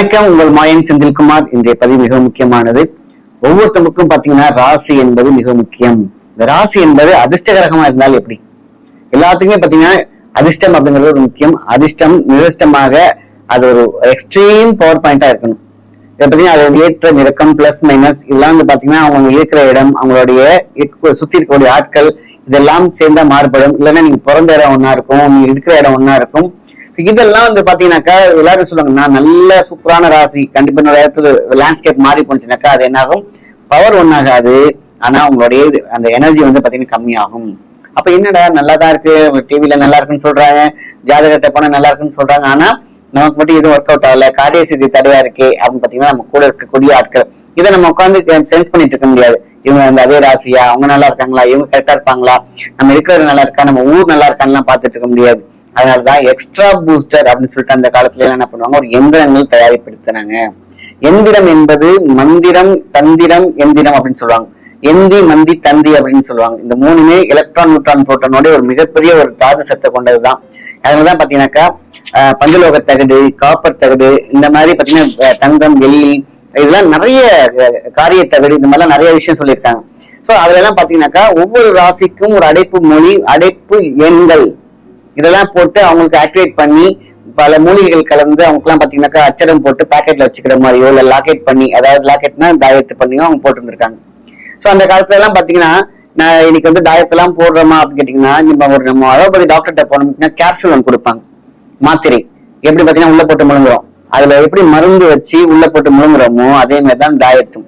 வணக்கம். உங்கள் மாயன் செந்தில்குமார். இன்றைய பதிவு மிக முக்கியமானது. ஒவ்வொருத்தருக்கும் பாத்தீங்கன்னா ராசி என்பது மிக முக்கியம். இந்த ராசி என்பது அதிர்ஷ்டகரகமா இருந்தால் எப்படி? எல்லாத்துக்குமே பாத்தீங்கன்னா அதிர்ஷ்டம் அப்படிங்கிறது ஒரு முக்கியம். அதிர்ஷ்டம் நிரஷ்டமாக அது ஒரு எக்ஸ்ட்ரீம் பவர் பாயிண்டா இருக்கணும். இதை பார்த்தீங்கன்னா அது ஏற்ற நிறக்கம் பிளஸ் மைனஸ் இதெல்லாம் வந்து பாத்தீங்கன்னா அவங்க இருக்கிற இடம் அவங்களுடைய சுத்தி இருக்கக்கூடிய ஆட்கள் இதெல்லாம் சேர்ந்தா மாறுபடும். இல்லைன்னா நீங்க பிறந்த இடம் ஒன்னா இருக்கும் நீங்க இருக்கிற இடம் ஒன்னா இருக்கும். இதெல்லாம் வந்து பாத்தீங்கன்னாக்கா எல்லாரும் சொல்லுவாங்க நான் நல்ல சூப்பரான ராசி. கண்டிப்பா என்னோட இடத்துல லேண்ட்ஸ்கேப் மாறி போனுச்சுனாக்கா அது என்னாகும்? பவர் ஒன்னாகாது ஆனா உங்களுடைய இது- அந்த எனர்ஜி வந்து பாத்தீங்கன்னா கம்மியாகும். அப்ப என்னடா நல்லா தான் இருக்கு டிவில நல்லா இருக்குன்னு சொல்றாங்க. ஜாதகத்தை போனா நல்லா இருக்குன்னு சொல்றாங்க. ஆனா நமக்கு மட்டும் எதுவும் ஒர்க் அவுட் ஆகல. காரிய சிதி தடையா இருக்கே அப்படின்னு பாத்தீங்கன்னா நம்ம கூட இருக்கக்கூடிய ஆட்கள். இதை நம்ம உட்காந்து சென்ஸ் பண்ணிட்டு இருக்க முடியாது. இவங்க அந்த அதே ராசியா? அவங்க நல்லா இருக்காங்களா? இவங்க கரெக்டா இருப்பாங்களா? நம்ம இருக்கிறது நல்லா இருக்கா? நம்ம ஊர் நல்லா இருக்கான்னு பார்த்துட்டு இருக்க முடியாது. அதனாலதான் எக்ஸ்ட்ரா பூஸ்டர் அப்படின்னு சொல்லிட்டு அந்த காலத்துல என்ன பண்ணுவாங்க? ஒரு எந்திரங்கள் தயாரிப்படுத்தினாங்க எந்திரம் என்பது மந்திரம் தந்திரம் எந்திரம் அப்படின்னு சொல்லுவாங்க. எந்தி மந்தி தந்தி அப்படின்னு சொல்லுவாங்க. இந்த மூணுமே எலக்ட்ரான் நியூட்ரான் புரோட்டனோட ஒரு மிகப்பெரிய ஒரு தாது சத்தை கொண்டதுதான். அதனாலதான் பாத்தீங்கன்னாக்கா பஞ்சலோக தகடு காப்பர் தகடு இந்த மாதிரி பாத்தீங்கன்னா தங்கம் வெள்ளி இதெல்லாம் நிறைய காரிய தகடு இந்த மாதிரிலாம் நிறைய விஷயம் சொல்லியிருக்காங்க. சோ அதுல எல்லாம் பாத்தீங்கன்னாக்கா ஒவ்வொரு ராசிக்கும் ஒரு அடைப்பு மொழி அடைப்பு எண்கள். இதெல்லாம் போட்டு அவங்களுக்கு ஆக்டிவேட் பண்ணி பல மூலிகைகள் கலந்து அவங்களுக்குலாம் பாத்தீங்கன்னாக்கா அச்சரம் போட்டு பாக்கெட்ல வச்சுக்கிற மாதிரியோ இல்ல லாக்கெட் பண்ணி அதாவது லாக்கெட்னா தாயத்து பண்ணியோ அவங்க போட்டுருந்துருக்காங்க. சோ அந்த காலத்துல எல்லாம் பாத்தீங்கன்னா நான் இன்னைக்கு வந்து தாயத்தெல்லாம் போடுறோமா அப்படின்னு கேட்டீங்கன்னா நம்ம ஒரு நம்ம அலோபதி டாக்டர்கிட்ட போனோம்னா கேப்சூல் ஒன்று கொடுப்பாங்க. மாத்திரை. எப்படி பாத்தீங்கன்னா உள்ள போட்டு முழுங்குறோம். அதுல எப்படி மருந்து வச்சு உள்ள போட்டு முழுங்குறோமோ அதே மாதிரி தான் தாயத்தும்.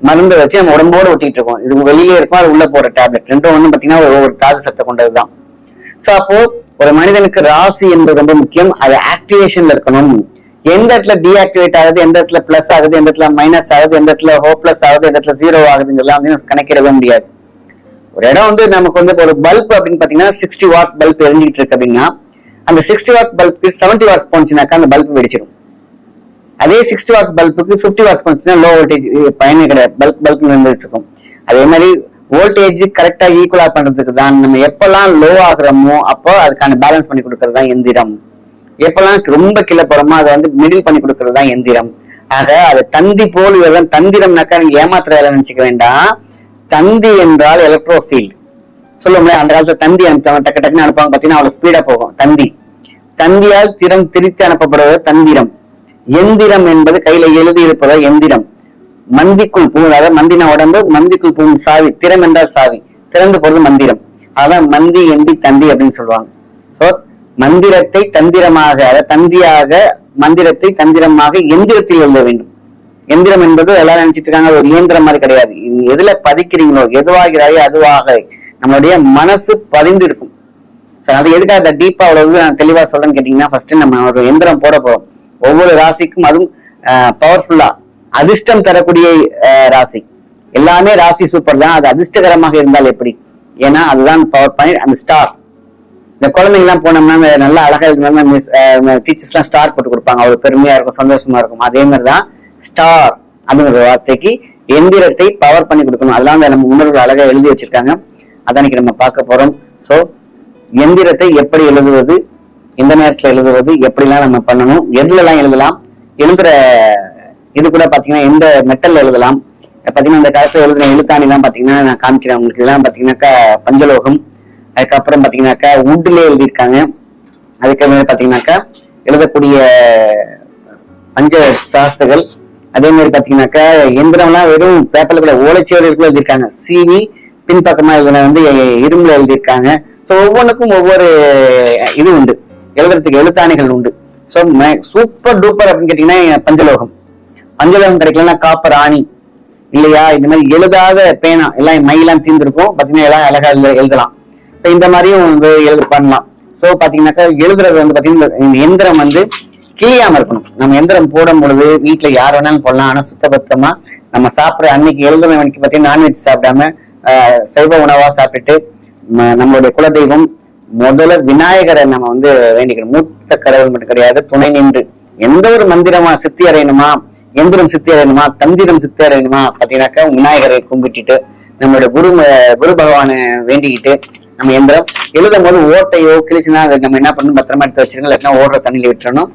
மருந்து வச்சு நம்ம உடம்போட ஒட்டிட்டு இருக்கோம். இது வெளியே இருக்கும் அது உள்ள போற டேப்லெட் ரெண்டும் ஒன்றும் பாத்தீங்கன்னா ஒரு தாது சத்தை கொண்டதுதான். சோ அப்போ ஒரு மனிதனுக்கு ராசி என்பது ரொம்ப முக்கியம். அது ஆக்டிவேஷன்ல இருக்கணும். எந்த இடத்துல டீஆக்டிவேட் ஆகுது எந்த இடத்துல பிளஸ் ஆகுது எந்த இடத்துல மைனஸ் ஆகுது எந்த இடத்துல ஹோப்லெஸ் ஆகுது எந்த இடத்துல ஜீரோ ஆகுதுங்கெல்லாம் வந்து கணக்கிடவே முடியாது. ஒரு இடம் வந்து நமக்கு வந்து ஒரு பல்ப் அப்படின்னு பாத்தீங்கன்னா சிக்ஸ்டி வாட்ஸ் பல்ப் எரிஞ்சிட்டு இருக்கு அப்படின்னா அந்த சிக்ஸ்டி வாட்ஸ் பல்புக்கு செவன்டி வாட்ஸ் போனுச்சுனாக்கா அந்த பல்ப் வெடிச்சிடும் அதே சிக்ஸ்டி வாட்ஸ் பல்புக்கு ஃபிஃப்டி வாட்ஸ் போனுச்சுன்னா லோ வோல்டேஜ் பயனே கிடையாது. பல்ப் பல்ப் நின்றுட்டு இருக்கும். அதே மாதிரி வோல்டேஜ் கரெக்டா ஈக்குவலா பண்றதுக்கு தான் நம்ம எப்பெல்லாம் லோ ஆகுறோமோ அப்போ அதுக்கான பேலன்ஸ் பண்ணி கொடுக்கறது தான் எந்திரம். எப்பெல்லாம் ரொம்ப கீழே போறோமோ அதை வந்து மிடில் பண்ணி கொடுக்கறது தான் எந்திரம். ஆக அது தந்தி போல் இதெல்லாம் தந்திரம்னாக்கா நீங்க ஏமாத்துற வேலை நினைச்சுக்க வேண்டாம். தந்தி என்றால் எலக்ட்ரோஃபீல்ட் சொல்லுவோம்ல அந்த காலத்துல தந்தி அனுப்புவாங்க டக்கு டக்குன்னு அனுப்புவாங்க. பாத்தீங்கன்னா அவ்வளவு ஸ்பீடா போகும். தந்தி. தந்தியால் திறம் திரித்து அனுப்பப்படுவது தந்திரம். எந்திரம் என்பது கையில எழுதி இருப்பது எந்திரம். மந்திக்குள் பூ அதாவது மந்தின உடம்பு மந்திக்குள் பூ சாவி. திறம் என்றால் சாவி. திறந்து போறது மந்திரம். அதான் மந்தி எந்தி தந்தி அப்படின்னு சொல்லுவாங்க. சோ மந்திரத்தை தந்திரமாக அதாவது தந்தியாக மந்திரத்தை தந்திரமாக எந்திரத்தில் எழுத வேண்டும். எந்திரம் என்பது எல்லாரும் நினைச்சிட்டு இருக்காங்க ஒரு இயந்திரம் மாதிரி கிடையாது. எதுல பதிக்கிறீங்களோ எதுவாகிறாயோ அதுவாக நம்மளுடைய மனசு பதிந்து இருக்கும். அது எதுக்காக அந்த டீப்பா அவ்வளவு நான் தெளிவா சொல்றேன்னு கேட்டீங்கன்னா ஃபர்ஸ்ட் நம்ம ஒரு எந்திரம் போட போறோம். ஒவ்வொரு ராசிக்கும் அதுவும் பவர்ஃபுல்லா அதிர்ஷ்டம் தரக்கூடிய அஹ், ராசி. எல்லாமே ராசி சூப்பர் தான். அது அதிர்ஷ்டகரமாக இருந்தால் எப்படி? ஏன்னா அதுதான் பவர் பாயிண்ட் அந்த ஸ்டார் இந்த குழந்தைங்க எல்லாம் போனோம்னா நல்லா அழகா இருக்கணும்னா மிஸ் டீச்சர்ஸ்லாம் ஸ்டார் போட்டு கொடுப்பாங்க. அவ்வளவு பெருமையா இருக்கும் சந்தோஷமா இருக்கும். அதே மாதிரி தான் ஸ்டார் அப்படிங்கிற வார்த்தைக்கு எந்திரத்தை பவர் பண்ணி கொடுக்கணும். அதெல்லாம் நம்ம முன்னோர்கள் அழகா எழுதி வச்சிருக்காங்க. அதான் நம்ம பார்க்க போறோம். ஸோ எந்திரத்தை எப்படி எழுதுவது எந்த நேரத்துல எழுதுவது எப்படிலாம் நம்ம பண்ணணும் எதுலலாம் எழுதலாம் எழுதுற இது கூட பாத்தீங்கன்னா எந்த மெட்டல்ல எழுதலாம்? பாத்தீங்கன்னா இந்த காலத்துல எழுதின எழுத்தாணி எல்லாம் பாத்தீங்கன்னா நான் காமிக்கிறேன் உங்களுக்கு. இதெல்லாம் பாத்தீங்கன்னாக்கா பஞ்சலோகம். அதுக்கப்புறம் பாத்தீங்கன்னாக்கா உட்ல எழுதியிருக்காங்க. அதுக்கப்புறம் பாத்தீங்கன்னாக்கா எழுதக்கூடிய பஞ்ச சாஸ்திரங்கள். அதே மாதிரி பாத்தீங்கன்னாக்கா எந்திரம்லாம் வெறும் பேப்பர்ல கூட ஓலைச்சுவடிகளுக்குள்ள எழுதியிருக்காங்க. சீனி பின்பக்கமா எழுதுன வந்து இரும்புல எழுதியிருக்காங்க. ஸோ ஒவ்வொன்றுக்கும் ஒவ்வொரு இது உண்டு. எழுதுறதுக்கு எழுத்தாணிகள் உண்டு. ஸோ சூப்பர் டூப்பர் அப்படின்னு கேட்டீங்கன்னா பஞ்சலோகம். பஞ்சலோகம் கிடைக்கலன்னா காப்பர் ஆணி. இல்லையா? இந்த மாதிரி எழுதாத பேனா. எல்லாம் மையெல்லாம் தீர்ந்துருக்கும். பாத்தீங்கன்னா எல்லாம் அழகா எழுதலாம். இப்போ இந்த மாதிரியும் வந்து எழுது பண்ணலாம். ஸோ பாத்தீங்கன்னாக்கா எழுதுறது வந்து பாத்தீங்கன்னா இந்த எந்திரம் வந்து கிளியாம இருக்கணும். நம்ம எந்திரம் போடும் பொழுது வீட்டுல யார் வேணாலும் போடலாம். ஆனா சுத்தபத்தமா நம்ம சாப்பிடுற அன்னைக்கு எழுதுன அன்னைக்கு பாத்தீங்கன்னா நான்வெஜ் சாப்பிடாம சைவ உணவா சாப்பிட்டுட்டு நம்மளுடைய குலதெய்வம் முதல்ல விநாயகரை நம்ம வந்து வேண்டிக்கணும். மூத்த கடவுள் மட்டும் கிடையாது துணை நின்று எந்த ஒரு மந்திரமா சித்தி அடையணுமா எந்திரம் சித்தி அடையணுமா தந்திரம் சித்தி அடையணுமா பாத்தீங்கன்னாக்கா விநாயகரை கும்பிட்டுட்டு நம்மளோட குரு குரு பகவானை வேண்டிக்கிட்டு நம்ம எந்திரம் எழுதும் போது ஓட்டையோ கிழிச்சுனா அதை நம்ம என்ன பண்ணணும்? பத்திரமா எடுத்து வச்சிருக்கோம் இல்லாட்டினா ஓடுற தண்ணியில விட்டுறணும்.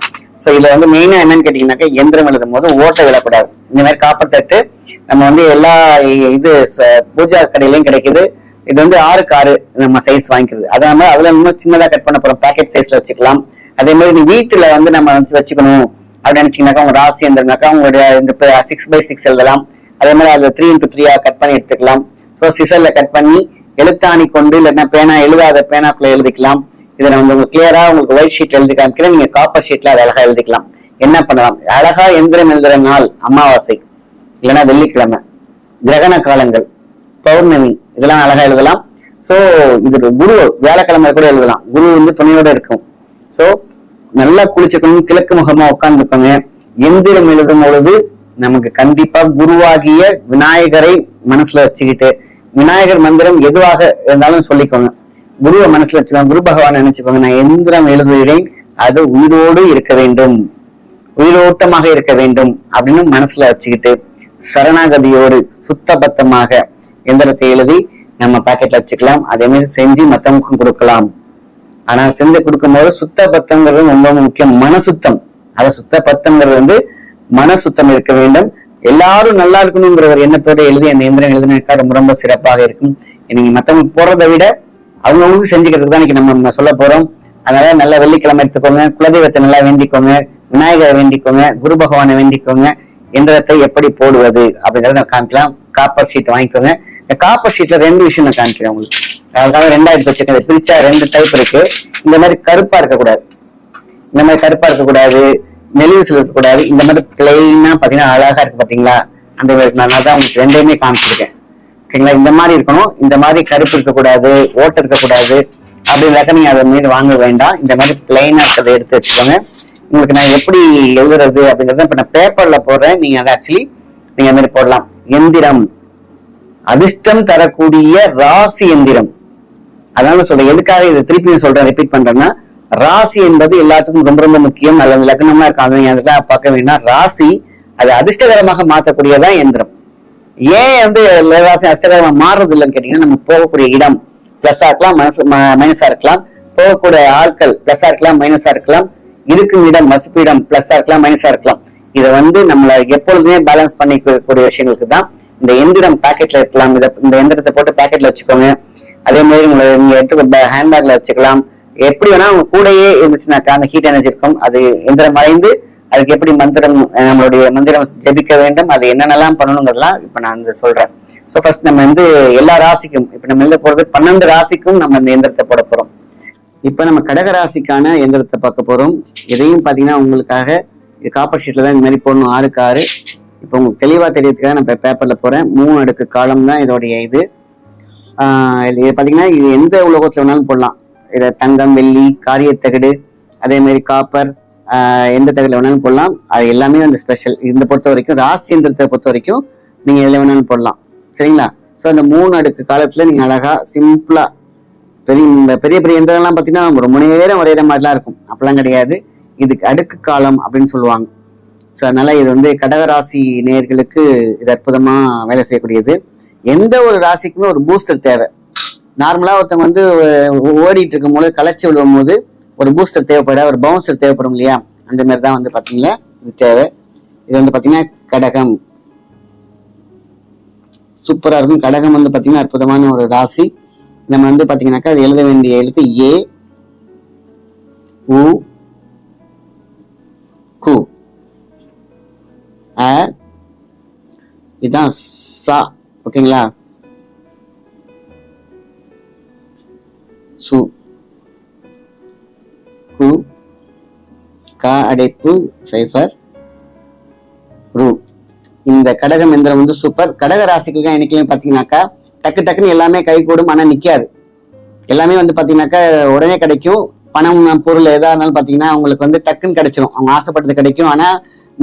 ஸோ இதுல வந்து மெயினா என்னன்னு கேட்டீங்கன்னாக்கா எந்திரம் எழுதும் போது ஓட்டை விழக்கூடாது இந்த மாதிரி காப்பத்தட்டு நம்ம வந்து எல்லா இது ச- பூஜா கடையிலையும் கிடைக்குது. இது வந்து ஆறுக்கு ஆறு நம்ம சைஸ் வாங்கிக்கிறது. அதாம அதுல இன்னும் சின்னதா கட் பண்ண போறோம். பேக்கெட் சைஸ்ல வச்சுக்கலாம். அதே மாதிரி நீ வீட்டுல வந்து நம்ம வந்து வச்சுக்கணும். அப்படின்னு நினைச்சீங்கன்னாக்கா உங்க ராசி இருந்திருந்தாக்கா உங்களுடைய இந்த சிக்ஸ் பை சிக்ஸ் எழுதலாம். அதே மாதிரி அதுல த்ரீ இன்டூ த்ரீயா கட் பண்ணி எடுத்துக்கலாம். ஸோ சிசல்ல கட் பண்ணி எழுத்தாணி கொண்டு இல்லைன்னா பேனா எழுதாத பேனாக்குள்ள எழுதிக்கலாம். இதை நான் உங்களுக்கு கிளியரா உங்களுக்கு ஒயிட் ஷீட் எழுதி காமிக்கிறேன். நீங்க காப்பர் ஷீட்ல அதை அழகா எழுதிக்கலாம். என்ன பண்ணலாம்? அழகா எந்திரம் எழுதுற நாள் அமாவாசை இல்லைன்னா வெள்ளிக்கிழமை கிரகண காலங்கள் பௌர்ணமி இதெல்லாம் அழகா எழுதலாம். சோ இது குரு வியாழக்கிழமை கூட எழுதலாம். குரு வந்து துணையோட இருக்கும். சோ நல்லா குளிச்சுக்கணும் கிழக்கு முகமா உட்கார்ந்துக்கோங்க எந்திரம் எழுதும் பொழுது நமக்கு கண்டிப்பா குருவாகிய விநாயகரை மனசுல வச்சுக்கிட்டு விநாயகர் மந்திரம் எதுவாக இருந்தாலும் சொல்லிக்கோங்க. குருவை மனசுல வச்சுக்கோங்க. குரு பகவான் நினைச்சுக்கோங்க. நான் எந்திரம் எழுதுகிறேன். அது உயிரோடு இருக்க வேண்டும். உயிரோட்டமாக இருக்க வேண்டும் அப்படின்னு மனசுல வச்சுக்கிட்டு சரணாகதியோடு சுத்தபத்தமாக எந்திரத்தை எழுதி நம்ம பாக்கெட்ல வச்சுக்கலாம். அதே மாதிரி செஞ்சு மத்தவங்களுக்கும் கொடுக்கலாம். ஆனா செஞ்சு கொடுக்கும்போது சுத்த பத்தங்கிறது ரொம்ப முக்கியம். மன சுத்தம் அத சுத்த பத்தங்கிறது வந்து மன சுத்தம் இருக்க வேண்டும். எல்லாரும் நல்லா இருக்கணுங்கிற ஒரு எண்ணத்தோட எழுதி அந்த எந்திரம் எழுதினாக்கா ரொம்ப ரொம்ப சிறப்பாக இருக்கும். நீங்க மத்தவங்க போறதை விட அவங்கவுங்களுக்கு செஞ்சுக்கிறதுக்கு தான் இன்னைக்கு நம்ம நம்ம சொல்ல போறோம். அதனால நல்ல வெள்ளிக்கிழமை எடுத்துக்கோங்க குலதெய்வத்தை நல்லா வேண்டிக்கோங்க விநாயகரை வேண்டிக்கோங்க குரு பகவானை வேண்டிக்கோங்க. எந்திரத்தை எப்படி போடுவது அப்படிங்கறத நான் காமிக்கலாம். காப்பர் ஷீட் வாங்கிக்கோங்க. இந்த காப்பர் ஷீட்ல ரெண்டு விஷயம் நான் காமிக்கிறேன் உங்களுக்கு. அதுக்காக ரெண்டாயிரத்தி வச்சிருக்கேன் பிரிச்சா ரெண்டு டைப் இருக்கு. இந்த மாதிரி கருப்பா இருக்கக்கூடாது. இந்த மாதிரி கருப்பா இருக்கக்கூடாது. நெலிவுசில் இருக்கக்கூடாது. இந்த மாதிரி பிளெயினா பாத்தீங்கன்னா அழகா இருக்கு பாத்தீங்களா? அந்த நான் தான் உங்களுக்கு ரெண்டையுமே காமிச்சிருக்கேன். ஓகேங்களா? இந்த மாதிரி இருக்கணும். இந்த மாதிரி கருப்பு இருக்கக்கூடாது. ஓட்டு இருக்கக்கூடாது. அப்படின்னாக்க நீங்க அதை மீது வாங்க வேண்டாம். இந்த மாதிரி பிளெயினா இருக்கிறத எடுத்து வச்சுக்கோங்க. உங்களுக்கு நான் எப்படி எழுதுறது அப்படிங்கறத இப்ப நான் பேப்பர்ல போடுறேன். நீங்க அதை ஆக்சுவலி நீங்க அந்த மாதிரி போடலாம். எந்திரம். அதிர்ஷ்டம் தரக்கூடிய ராசி எந்திரம். அதனால சொல்றேன். எதுக்காக இதை திருப்பி சொல்றேன்? ரிப்பீட் பண்றேன்னா ராசி என்பது எல்லாத்துக்கும் ரொம்ப ரொம்ப முக்கியம். அல்லது லக்னமா இருக்காங்க நீங்க அதெல்லாம் பார்க்க வேண்டாம். ராசி அது அதிர்ஷ்டகரமாக மாற்றக்கூடியதான் எந்திரம் ஏன் வந்து ராசி அதிர்ஷ்டகரமா மாறுறது இல்லைன்னு கேட்டீங்கன்னா நம்ம போகக்கூடிய இடம் பிளஸ்ஸா இருக்கலாம் மனசு மைனஸா இருக்கலாம். போகக்கூடிய ஆட்கள் பிளஸ்ஸா இருக்கலாம் மைனஸா இருக்கலாம். இருக்கும் இடம் மசுப்பு இடம் பிளஸ்ஸா இருக்கலாம் மைனஸா இருக்கலாம். இதை வந்து நம்மள எப்பொழுதுமே பேலன்ஸ் பண்ணிக்கக்கூடிய விஷயங்களுக்கு தான் இந்த எந்திரம் பாக்கெட்ல இருக்கலாம். இந்த எந்திரத்தை போட்டு பாக்கெட்ல வச்சுக்கோங்க. அதே மாதிரி உங்களை நீங்க எடுத்து ஹேண்ட்பேக்ல வச்சுக்கலாம். எப்படி வேணா உங்க கூடயே இருந்துச்சுனாக்கா அந்த ஹீட் எனர்ஜி இருக்கும் அது எந்திரம் மறைந்து அதுக்கு எப்படி மந்திரம் நம்மளுடைய மந்திரம் ஜெபிக்க வேண்டும் அது என்னென்னலாம் பண்ணணுங்கிறதெல்லாம் இப்ப நான் வந்து சொல்றேன். சோ ஃபர்ஸ்ட் நம்ம வந்து எல்லா ராசிக்கும் இப்ப நம்ம எழுத போறது பன்னெண்டு ராசிக்கும் நம்ம இந்த எந்திரத்தை போட போறோம். இப்ப நம்ம கடக ராசிக்கான எந்திரத்தை பார்க்க போறோம். இதையும் பாத்தீங்கன்னா உங்களுக்காக இது காப்பர் ஷீட்ல தான் இந்த மாதிரி போடணும். ஆறுக்கு ஆறு. இப்போ உங்களுக்கு தெளிவா தெரியறதுக்காக நான் பேப்பர்ல போறேன். மூணு அடுக்கு காலம் தான் இதோடைய இது. இது பார்த்தீங்கன்னா இது எந்த உலோகத்தில் வேணாலும் போடலாம். இதை தங்கம் வெள்ளி காரியத்தகடு அதே மாதிரி காப்பர் எந்த தகடில் வேணாலும் போடலாம். அது எல்லாமே வந்து ஸ்பெஷல் இந்த பொறுத்த வரைக்கும் ராசி எந்திரத்தை பொறுத்த வரைக்கும் நீங்கள் எதில் வேணாலும் போடலாம். சரிங்களா? ஸோ அந்த மூணு அடுக்கு காலத்தில் நீங்கள் அழகா சிம்பிளா பெரிய இந்த பெரிய பெரிய எந்திரம்லாம் பார்த்தீங்கன்னா ரொம்ப நேரம் வரைகிற மாதிரிலாம் இருக்கும். அப்படிலாம் கிடையாது. இதுக்கு அடுக்கு காலம் அப்படின்னு சொல்லுவாங்க. ஸோ அதனால இது வந்து கடகராசி நேயர்களுக்கு இது அற்புதமாக வேலை செய்யக்கூடியது. எந்த ஒரு ராசிக்குமே ஒரு பூஸ்டர் தேவை. நார்மலாக ஒருத்தவங்க வந்து ஓடிட்டு இருக்கும் போது களைச்சி விழுவும் போது ஒரு பூஸ்டர் தேவைப்பட ஒரு பவுன்சர் தேவைப்படும் இல்லையா? அந்த மாதிரி தான் வந்து பாத்தீங்களா? இது தேவை. இது வந்து பார்த்தீங்கன்னா கடகம். சூப்பராக இருக்கும். கடகம் வந்து பார்த்தீங்கன்னா அற்புதமான ஒரு ராசி. நம்ம வந்து பார்த்தீங்கன்னாக்கா அது எழுத வேண்டிய எழுத்து ஏ உ கு. அ இதுதான் சா. ஓகேங்களா? சு கு கா அடைப்பு சைஃபர் ரூ. இந்த கடகம் எந்திரம் வந்து சூப்பர். கடக ராசிக்கு என்னைக்குமே பாத்தீங்கன்னாக்கா டக்கு டக்குன்னு எல்லாமே கை கூடும் ஆனா நிற்காது எல்லாமே வந்து பாத்தீங்கன்னாக்கா உடனே கிடைக்கும். பணம் பொருள் எதா இருந்தாலும் பாத்தீங்கன்னா அவங்களுக்கு வந்து டக்குன்னு கிடைச்சிரும். அவங்க ஆசைப்பட்டது கிடைக்கும் ஆனா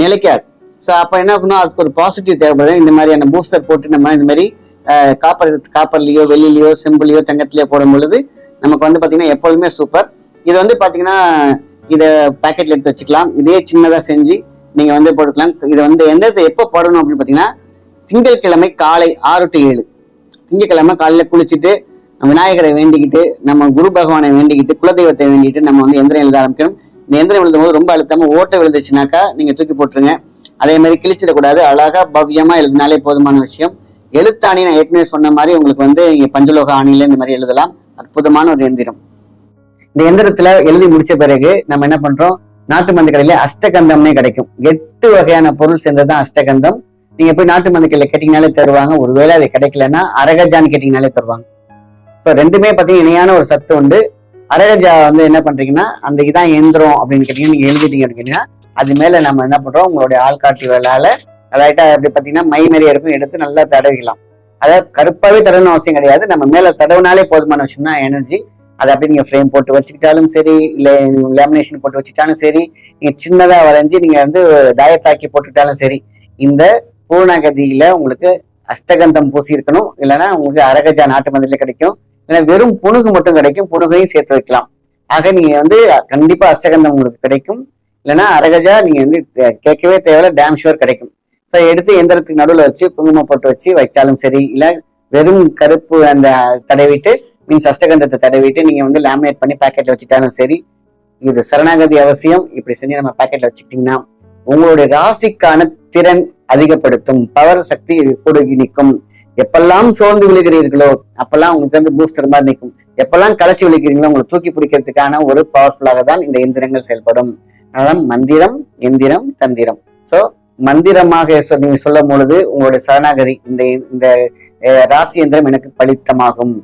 நிலைக்காது. ஸோ அப்போ என்ன ஆகணும் அதுக்கு ஒரு பாசிட்டிவ் தேவைப்படுது. இந்த மாதிரியான பூஸ்டர் போட்டு நம்ம இந்த மாதிரி காப்பர் காப்பர்லேயோ வெள்ளிலேயோ செம்புலையோ தங்கத்துலையோ போடும் பொழுது நமக்கு வந்து பார்த்தீங்கன்னா எப்பொழுதுமே சூப்பர் இது வந்து பார்த்தீங்கன்னா இதை பேக்கெட்டில் எடுத்து வச்சுக்கலாம். இதே சின்னதாக செஞ்சு நீங்கள் வந்து போட்டுக்கலாம். இதை வந்து எந்த எப்போ போடணும் அப்படின்னு பார்த்தீங்கன்னா திங்கட்கிழமை காலை ஆறு டு ஏழு. திங்கட்கிழமை காலையில் குளிச்சுட்டு விநாயகரை வேண்டிக்கிட்டு நம்ம குரு பகவானை வேண்டிக்கிட்டு குலதெய்வத்தை வேண்டிக்கிட்டு நம்ம வந்து எந்திரம் எழுத ஆரம்பிக்கணும். இந்த எந்திரம் எழுதும் போது ரொம்ப அழுத்தமாக ஓட்டை விழுந்துச்சுனாக்கா நீங்கள் தூக்கி போட்டுருங்க. அதே மாதிரி கிழிச்சிடக்கூடாது. அழகா பவ்யமா எழுதினாலே போதுமான விஷயம். எழுத்தாணி நான் ஏற்கனவே சொன்ன மாதிரி உங்களுக்கு வந்து இங்க பஞ்சலோக ஆணில இந்த மாதிரி எழுதலாம். அற்புதமான ஒரு எந்திரம். இந்த எந்திரத்துல எழுதி முடிச்ச பிறகு நம்ம என்ன பண்றோம்? நாட்டு மருந்து கடையில அஷ்டகந்தம்னே கிடைக்கும். எட்டு வகையான பொருள் சேர்ந்ததுதான் அஷ்டகந்தம். நீங்க போய் நாட்டு மருந்து கடையில கேட்டீங்கனாலே தருவாங்க. ஒருவேளை அது கிடைக்கலன்னா அரகஜான்னு கேட்டீங்கனாலே தருவாங்க. ஸோ ரெண்டுமே பார்த்தீங்கன்னா இணையான ஒரு சத்து உண்டு. அரகஜா வந்து என்ன பண்றீங்கன்னா அந்த இதான் எந்திரம் அப்படின்னு கேட்டீங்கன்னா நீங்க எழுதிட்டீங்க அப்படின்னா அது மேல நம்ம என்ன பண்றோம்? உங்களுடைய ஆள்காட்டி வேளால லைட்டா அப்படி பாத்தீங்கன்னா மை நிறைய இருக்கும் எடுத்து நல்லா தடவிக்கலாம். அதாவது கருப்பாவே தடவணும் அவசியம் கிடையாது. நம்ம மேல தடவினாலே போதுமான விஷயம் தான் எனர்ஜி அதை அப்படி நீங்க ஃப்ரேம் போட்டு வச்சுக்கிட்டாலும் சரி இல்ல லேமினேஷன் போட்டு வச்சுக்கிட்டாலும் சரி நீங்க சின்னதா வரைஞ்சி நீங்க வந்து தாயத்தாக்கி போட்டுக்கிட்டாலும் சரி இந்த பூர்ணகதியில உங்களுக்கு அஷ்டகந்தம் பூசி இருக்கணும் இல்லைன்னா உங்களுக்கு அரகஜா நாட்டு மந்திரில கிடைக்கும். இல்லைன்னா வெறும் புணுகு மட்டும் கிடைக்கும் புணுகையும் சேர்த்து வைக்கலாம். ஆக நீங்க வந்து கண்டிப்பா அஷ்டகந்தம் உங்களுக்கு கிடைக்கும். இல்லைன்னா அரகஜா நீங்க வந்து கேட்கவே தேவையில்ல டேம் ஷுவர் கிடைக்கும். ஸோ எடுத்து எந்திரத்துக்கு நடுவில் வச்சு குங்குமம் போட்டு வச்சு வச்சாலும் சரி இல்லை வெறும் கருப்பு அந்த தடவிட்டு மீன்ஸ் அஷ்டகந்தத்தை தடவிட்டு நீங்க வந்து லேமினேட் பண்ணி பாக்கெட்ல வச்சுட்டாலும் சரி இது சரணாகதி அவசியம். இப்படி செஞ்சு நம்ம பாக்கெட்ல வச்சுக்கிட்டீங்கன்னா உங்களுடைய ராசிக்கான திறன் அதிகப்படுத்தும் பவர் சக்தி கூடுகி நிற்கும். எப்பெல்லாம் சோர்ந்து விழுகிறீர்களோ அப்பெல்லாம் உங்களுக்கு வந்து பூஸ்டர் மாதிரி நிற்கும். எப்பெல்லாம் களைச்சி விழுகிறீங்களோ உங்களை தூக்கி பிடிக்கிறதுக்கான ஒரு பவர்ஃபுல்லாக தான் இந்த எந்திரங்கள் செயல்படும். அதனால மந்திரம் எந்திரம் தந்திரம். சோ மந்திரமாக நீங்க சொல்லும் பொழுது உங்களுடைய சரணாகதி இந்த இந்த ராசி எந்திரம் எனக்கு பலித்தமாகும்.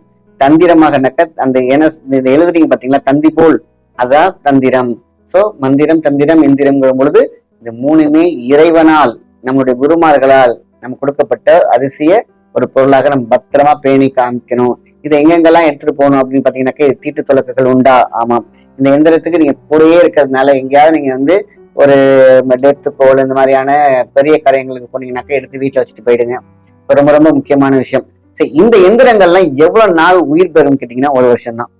தந்திரமாக அந்த என இந்த எழுதுறீங்க பாத்தீங்களா தந்தி போல் அதான் தந்திரம். சோ மந்திரம் தந்திரம் எந்திரம்ங்கிற பொழுது இந்த மூணுமே இறைவனால் நம்முடைய குருமார்களால் நம்ம கொடுக்கப்பட்ட அதிசய ஒரு பொருளாக நம்ம பத்திரமா பேணி காமிக்கணும். இதை எங்கெங்கெல்லாம் எடுத்துட்டு போகணும் அப்படின்னு பாத்தீங்கன்னாக்க தீட்டு தொலக்குகள் உண்டா? ஆமாம். இந்த எந்திரத்துக்கு நீங்க கூடயே இருக்கிறதுனால எங்கேயாவது நீங்க வந்து ஒரு டெத்து கோல் இந்த மாதிரியான பெரிய காரியங்களுக்கு போனீங்கன்னாக்கா எடுத்து வீட்டில் வச்சுட்டு போயிடுங்க. ரொம்ப ரொம்ப முக்கியமான விஷயம். சரி இந்த எந்திரங்கள்லாம் எவ்வளவு நாள் உயிர் பெறும் கேட்டீங்கன்னா ஒரு வருஷம் தான்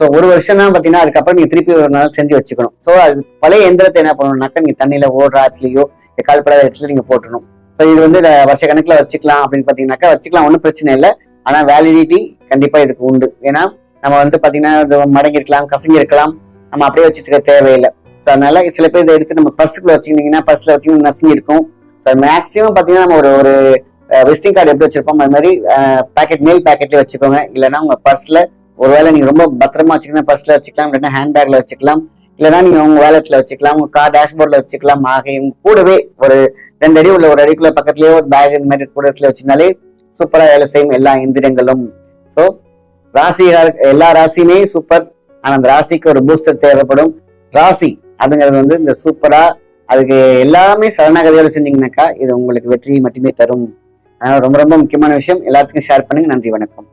ஸோ ஒரு வருஷம் தான் பார்த்தீங்கன்னா அதுக்கப்புறம் நீங்க திருப்பி ஒரு நாள் செஞ்சு வச்சுக்கணும். ஸோ அது பழைய எந்திரத்தை என்ன பண்ணணும்னாக்கா நீங்க தண்ணியில ஓடுற ஆத்துலயோ கால்படாத இடத்துல நீங்க போட்டணும் ஸோ இது வந்து வருஷ கணக்கில் வச்சுக்கலாம் அப்படின்னு பார்த்தீங்கன்னாக்கா வச்சுக்கலாம் ஒன்றும் பிரச்சனை இல்லை. ஆனா வேலிடிட்டி கண்டிப்பா இதுக்கு உண்டு. ஏன்னா நம்ம வந்து பாத்தீங்கன்னா இது மடங்கி இருக்கலாம் கசங்கி இருக்கலாம். நம்ம அப்படியே வச்சுட்டு இருக்க தேவையில்லை. ஸோ அதனால சில பேர் இதை எடுத்து நம்ம பர்ஸுக்குள்ள வச்சுக்கிட்டீங்கன்னா பர்ஸ்ல வச்சுக்கிட்டு நசுங்கி இருக்கும். ஸோ மேக்ஸிமம் பார்த்தீங்கன்னா நம்ம ஒரு ஒரு விசிட்டிங் கார்டு எப்படி வச்சிருப்போம் அது மாதிரி பேக்கெட் மெயில் பேக்கெட்லேயே வச்சுக்கோங்க. இல்லைன்னா உங்க பர்ஸ்ல ஒருவேளை நீங்க ரொம்ப பத்திரமா வச்சுக்கணும் பர்ஸ்ல வச்சுக்கலாம் இல்லைன்னா ஹேண்ட்பேக்ல வச்சுக்கலாம். இல்லைன்னா நீங்க உங்க வேலெட்ல வச்சுக்கலாம் உங்க கார் டேஷ்போர்ட்ல வச்சுக்கலாம். ஆக கூடவே ஒரு ரெண்டு அடி உள்ள ஒரு அடிக்குள்ள பக்கத்துலயே ஒரு பேக் இந்த மாதிரி கூட இடத்துல வச்சிருந்தாலே சூப்பரா வேலை செய்யும் எல்லா எந்திரங்களும் ஸோ ராசிகள் எல்லா ராசியுமே சூப்பர் ஆனா அந்த ராசிக்கு ஒரு பூஸ்டர் தேவைப்படும். ராசி அப்படிங்கிறது வந்து இந்த சூப்பரா அதுக்கு எல்லாமே சரணாகதியோட செஞ்சீங்கன்னாக்கா இது உங்களுக்கு வெற்றியை மட்டுமே தரும். அதனால ரொம்ப ரொம்ப முக்கியமான விஷயம். எல்லாத்துக்கும் ஷேர் பண்ணுங்க. நன்றி வணக்கம்.